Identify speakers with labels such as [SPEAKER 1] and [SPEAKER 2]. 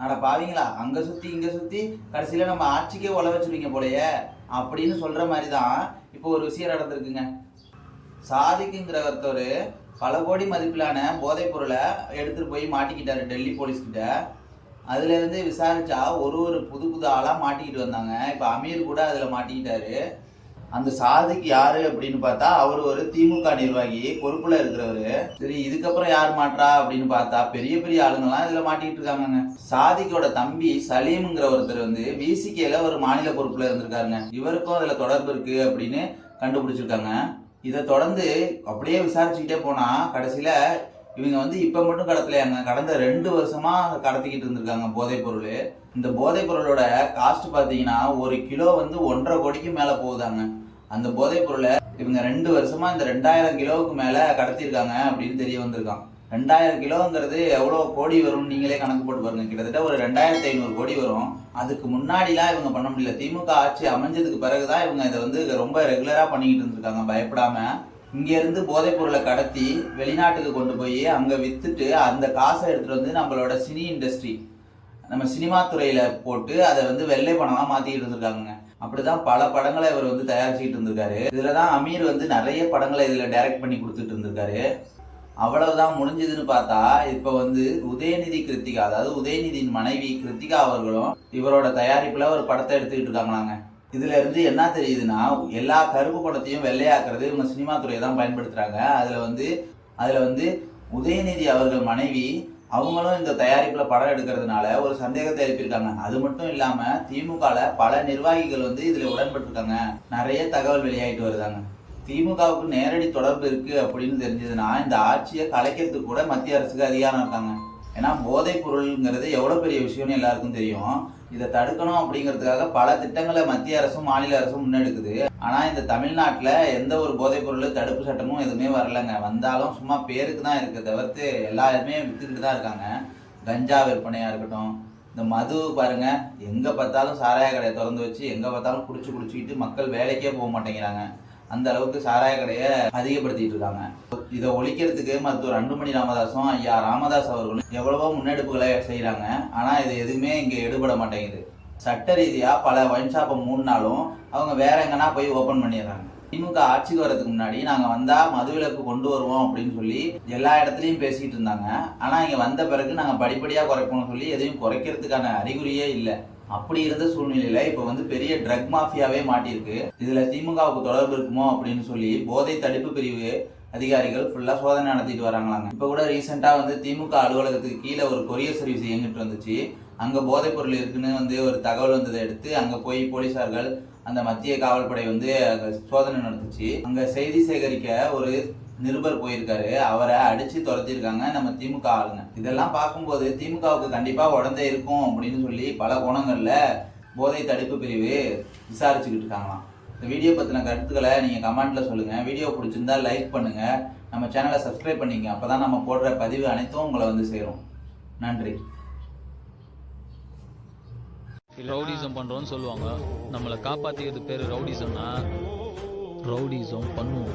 [SPEAKER 1] ஆனா பாவீங்களா அங்க சுத்தி இங்க சுத்தி கடைசியில நம்ம ஆட்சிக்கே உழ வச்சிருவீங்க போலயே. அப்படின்னு சொல்ற மாதிரி தான் இப்போ ஒரு விஷயம் நடந்திருக்குங்க. சாதிக்குங்கிற ஒருத்தர் பல கோடி மதிப்பிலான போதைப் பொருளை எடுத்துட்டு போய் மாட்டிக்கிட்டாரு டெல்லி போலீஸ் கிட்ட. அதுல இருந்து விசாரிச்சா ஒரு ஒரு புது புது ஆளா மாட்டிக்கிட்டு வந்தாங்க. இப்ப அமீர் கூட அதுல மாட்டிக்கிட்டாரு. அந்த சாதிக்கு யாரு அப்படின்னு பார்த்தா அவர் ஒரு திமுக நிர்வாகி பொறுப்புல இருக்கிறவரு. சரி இதுக்கப்புறம் யார் மாற்றா அப்படின்னு பார்த்தா பெரிய பெரிய ஆளுங்கெல்லாம் இதுல மாட்டிக்கிட்டு இருக்காங்கங்க. சாதிக்கோட தம்பி சலீம்ங்கிற ஒருத்தர் வந்து விசிகேல ஒரு மாநில பொறுப்புல இருந்திருக்காருங்க. இவருக்கும் அதுல தொடர்பு இருக்கு அப்படின்னு கண்டுபிடிச்சிருக்காங்க. இதை தொடர்ந்து அப்படியே விசாரிச்சுக்கிட்டே போனா கடைசியில இவங்க வந்து இப்ப மட்டும் கடத்தலையாங்க கடந்த ரெண்டு வருஷமா கடத்திக்கிட்டு இருந்திருக்காங்க போதைப் பொருள். இந்த போதைப் பொருளோட காஸ்ட் பாத்தீங்கன்னா ஒரு கிலோ வந்து ஒன்றரை கோடிக்கு மேல போகுதாங்க. அந்த போதைப் பொருளை இவங்க ரெண்டு வருஷமா இந்த ரெண்டாயிரம் கிலோவுக்கு மேல கடத்திருக்காங்க அப்படின்னு தெரிய வந்திருக்கான் ரெண்டாயிரம் கிலோங்கிறது எவ்வளோ கோடி வரும்னு நீங்களே கணக்கு போட்டு பாருங்க. கிட்டத்தட்ட ஒரு ரெண்டாயிரத்தி ஐநூறு கோடி வரும். அதுக்கு முன்னாடிலாம் இவங்க பண்ண முடியல. திமுக ஆட்சி அமைஞ்சதுக்கு பிறகுதான் இவங்க இதை வந்து ரொம்ப ரெகுலரா பண்ணிக்கிட்டு இருந்திருக்காங்க. பயப்படாம இங்கேருந்து போதைப் பொருளை கடத்தி வெளிநாட்டுக்கு கொண்டு போய் அங்கே விற்றுட்டு அந்த காசை எடுத்துகிட்டு வந்து நம்மளோட சினி இண்டஸ்ட்ரி நம்ம சினிமா துறையில் போட்டு அதை வந்து வெள்ளை பணமாக மாற்றிக்கிட்டு இருந்திருக்காங்க அப்படிதான் பல படங்களை இவர் வந்து தயாரிச்சுக்கிட்டு இருந்திருக்காரு. இதில் தான் அமீர் வந்து நிறைய படங்களை இதில் டைரக்ட் பண்ணி கொடுத்துட்டு இருந்திருக்காரு. அவ்வளவுதான் முடிஞ்சதுன்னு பார்த்தா இப்போ வந்து உதயநிதி கிருத்திகா அதாவது உதயநிதியின் மனைவி கிருத்திகா அவர்களும் இவரோட தயாரிப்பில் ஒரு படத்தை எடுத்துக்கிட்டு இருக்காங்களாங்க. இதுல இருந்து என்ன தெரியுதுன்னா எல்லா கருப்பு படத்தையும் வெள்ளையாக்குறது இவங்க சினிமா துறையை தான் பயன்படுத்துறாங்க. அதுல வந்து அதுல வந்து உதயநிதி அவர்கள் மனைவி அவங்களும் இந்த தயாரிப்புல படம் எடுக்கிறதுனால ஒரு சந்தேகத்தை எழுப்பியிருக்காங்க. அது மட்டும் இல்லாம திமுகல பல நிர்வாகிகள் வந்து இதுல உடன்பட்டிருக்காங்க. நிறைய தகவல் வெளியாயிட்டு வருதாங்க. திமுகவுக்கு நேரடி தொடர்பு இருக்கு அப்படின்னு தெரிஞ்சதுன்னா இந்த ஆட்சியை கலைக்கிறதுக்கு கூட மத்திய அரசுக்கு அதிகாரம் இருக்காங்க. ஏன்னா போதைப் பொருள்ங்கிறது எவ்வளவு பெரிய விஷயம்னு எல்லாருக்கும் தெரியும். இதை தடுக்கணும் அப்படிங்கிறதுக்காக பல திட்டங்களை மத்திய அரசும் மாநில அரசும் முன்னெடுக்குது. ஆனால் இந்த தமிழ்நாட்டில் எந்த ஒரு போதைப் பொருள் தடுப்பு சட்டமும் எதுவுமே வரலங்க. வந்தாலும் சும்மா பேருக்கு தான் இருக்குது தவிர்த்து எல்லாருமே வித்துக்கிட்டு தான் இருக்காங்க. கஞ்சா விற்பனையாக இருக்கட்டும் இந்த மது பாருங்க எங்கே பார்த்தாலும் சாராய கடையை திறந்து வச்சு எங்கே பார்த்தாலும் குடிச்சு குடிச்சிக்கிட்டு மக்கள் வேலைக்கே போக மாட்டேங்கிறாங்க. அந்த அளவுக்கு சாராய கடையை அதிகப்படுத்திட்டு இருக்காங்க. இதை ஒழிக்கிறதுக்கு மருத்துவர் அன்புமணி ராமதாஸும் ஐயா ராமதாஸ் அவர்களும் எவ்வளவோ முன்னெடுப்புகளை செய்கிறாங்க ஆனால் இது எதுவுமே இங்கே எடுபட மாட்டேங்குது. சட்ட ரீதியாக பல ஒயின் ஷாப்பை மூடினாலும் அவங்க வேற எங்கன்னா போய் ஓப்பன் பண்ணிடுறாங்க. திமுக ஆட்சிக்கு வரதுக்கு முன்னாடி நாங்கள் வந்தால் மதுவிலக்கு கொண்டு வருவோம் அப்படின்னு சொல்லி எல்லா இடத்துலையும் பேசிக்கிட்டு இருந்தாங்க. ஆனால் இங்கே வந்த பிறகு நாங்கள் படிப்படியாக குறைப்போம்னு சொல்லி எதையும் குறைக்கிறதுக்கான அறிகுறியே இல்லை. அப்படி இருந்த சூழ்நிலையில இப்ப வந்து பெரிய ட்ரக் மாஃபியாவே மாட்டியிருக்கு. இதுல திமுகவுக்கு தொடர்பு இருக்குமோ அப்படின்னு சொல்லி போதை தடுப்பு பிரிவு அதிகாரிகள் ஃபுல்லா சோதனை நடத்திட்டு வராங்களாங்க. இப்ப கூட ரீசெண்டா வந்து திமுக அலுவலகத்துக்கு கீழே ஒரு கொரியர் சர்வீஸ் இயங்கிட்டு வந்துச்சு. அங்க போதைப் பொருள் இருக்குன்னு வந்து ஒரு தகவல் வந்ததை எடுத்து அங்க போய் போலீசார்கள் அந்த மத்திய காவல்படை வந்து சோதனை நடத்துச்சு. அங்க செய்தி சேகரிக்க ஒரு நிருபர் போயிருக்காரு. அவரை அடிச்சு துரத்திருக்காங்க நம்ம திமுக ஆளுங்க. இதெல்லாம் பார்க்கும்போது திமுகவுக்கு கண்டிப்பா உடந்தே இருக்கும் அப்படின்னு சொல்லி பல கோணங்கள்ல போதை தடுப்பு பிரிவு விசாரிச்சுக்கிட்டு இருக்காங்களாம். இந்த வீடியோ பத்தின கருத்துக்களை நீங்க கமெண்ட்ல சொல்லுங்க. வீடியோ பிடிச்சிருந்தா லைக் பண்ணுங்க. நம்ம சேனலை சப்ஸ்கிரைப் பண்ணிங்க. அப்பதான் நம்ம போடுற பதிவு அனைத்தும் உங்களை வந்து சேரும். நன்றி.
[SPEAKER 2] ரவுடிசம் பண்றோம்னு சொல்லுவாங்க. நம்மளை காப்பாத்திக்கிறது பேரு ரவுடிசம்னா ரவுடிசம் பண்ணுவோம்.